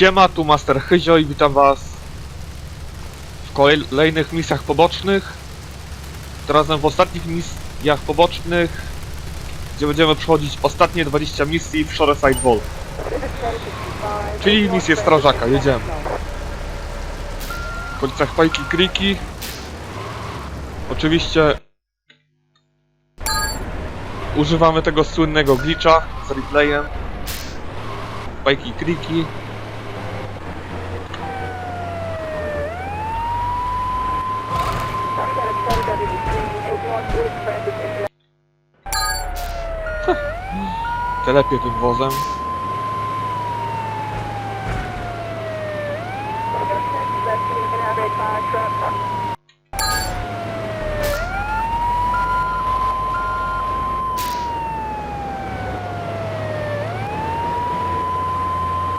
Siema, tu Master Hyzio i witam was w kolejnych misjach pobocznych. Razem w ostatnich misjach pobocznych, gdzie będziemy przechodzić ostatnie 20 misji w Shoreside Wall. Czyli misję strażaka, jedziemy. W okolicach Pajki Kriki. Oczywiście używamy tego słynnego glitcha z replayem. Pajki Kriki. Telepie tym wozem.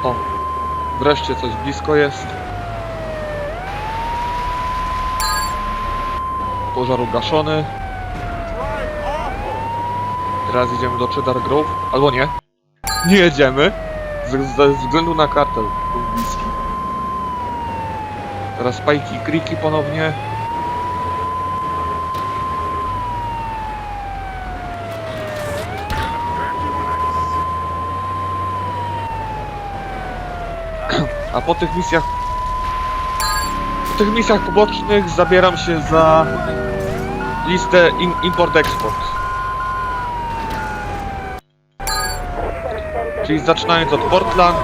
O, wreszcie coś blisko jest. Pożar ugaszony. Teraz idziemy do Cheddar Grove. Albo nie. Nie jedziemy. Z, ze względu na kartel. Bliski. Teraz Pajki Kriki ponownie. A po tych misjach... Po tych misjach pobocznych zabieram się za listę import-export. Czyli zaczynając od Portland.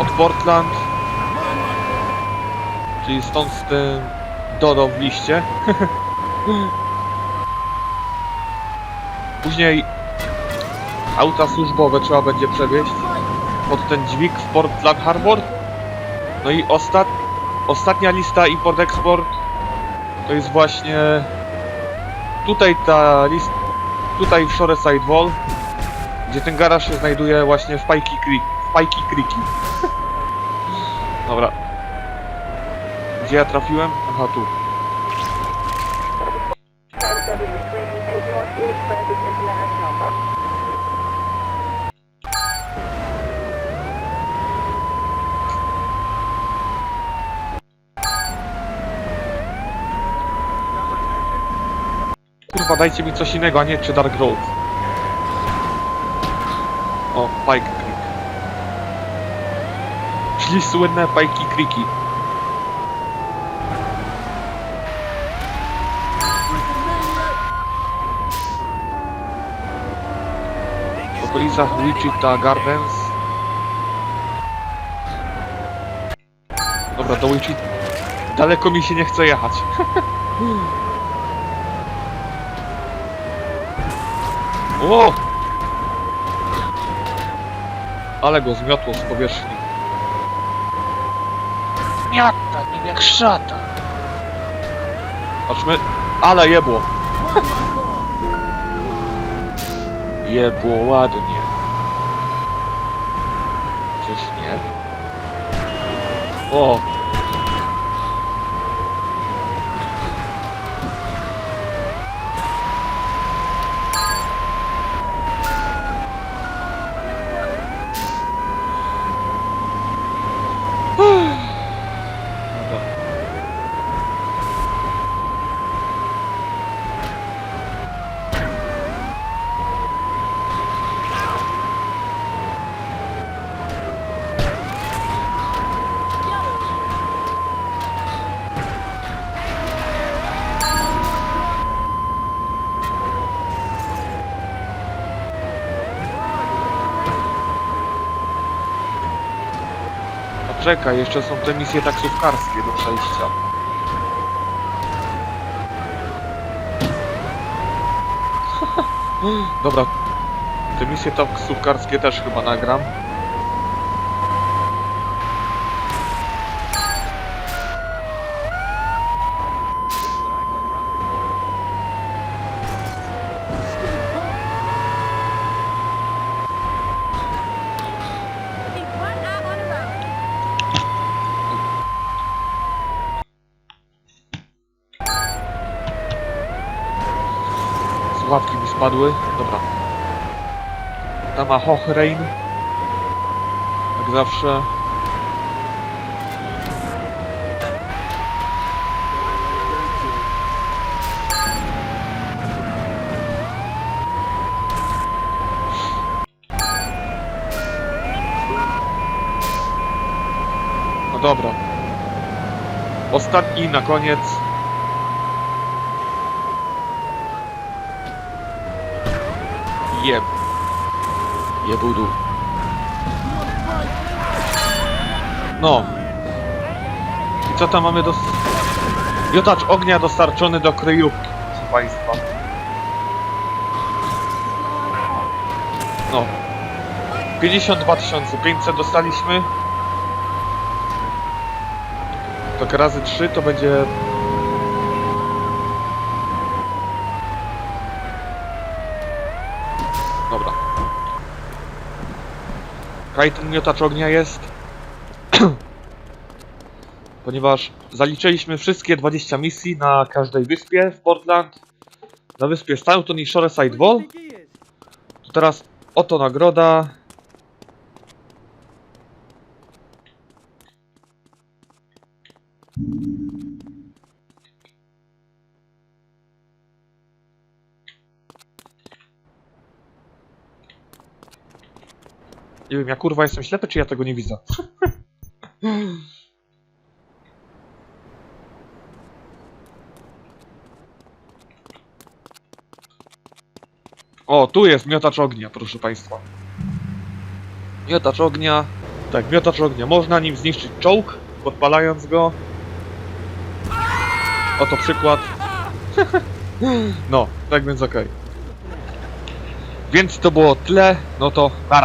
Od Portland. Czyli stąd z tym Dodo w liście. Później auta służbowe trzeba będzie przewieźć pod ten dźwig w Portland Harbor. No i ostat... ostatnia lista import-export to jest właśnie tutaj ta list... tutaj w Shoreside Wall, gdzie ten garaż się znajduje właśnie w Pajki Creek, w Pajki Creeki. Dobra. Gdzie ja trafiłem? Aha, tu. Kurwa, dajcie mi coś innego, a nie czy Dark Grove. O, Pike Creek. Czyli słynne Pajki Creeki. W okolicach Wichita Gardens. Dobra, do Wichita. Daleko mi się nie chce jechać. O! Ale go zmiotło z powierzchni. Miota nim jak szata. Patrzmy. Ale jebło. Jebło ładnie. Czyż nie? O! Dobra. Poczekaj, jeszcze są te misje taksówkarskie do przejścia. Dobra, te misje taksówkarskie też chyba nagram. Spadły. Dobra. Tam ma Hochrein. Jak zawsze. No dobra. Ostatni na koniec. Jeb. Jebudu. No. I co tam mamy do... Miotacz ognia dostarczony do kryjówki, proszę Państwa. No. 52 500 dostaliśmy. Tak razy 3 to będzie... Dobra. Kaj ten miotacz ognia jest. Ponieważ zaliczyliśmy wszystkie 20 misji na każdej wyspie w Portland. Na wyspie Staunton i Shoreside Wall. To teraz oto nagroda. Nie wiem, ja kurwa jestem ślepy, czy ja tego nie widzę? O, tu jest miotacz ognia, proszę państwa. Miotacz ognia. Tak, miotacz ognia. Można nim zniszczyć czołg, podpalając go. Oto przykład. no, tak więc okej. Więc to było tyle. No to, para.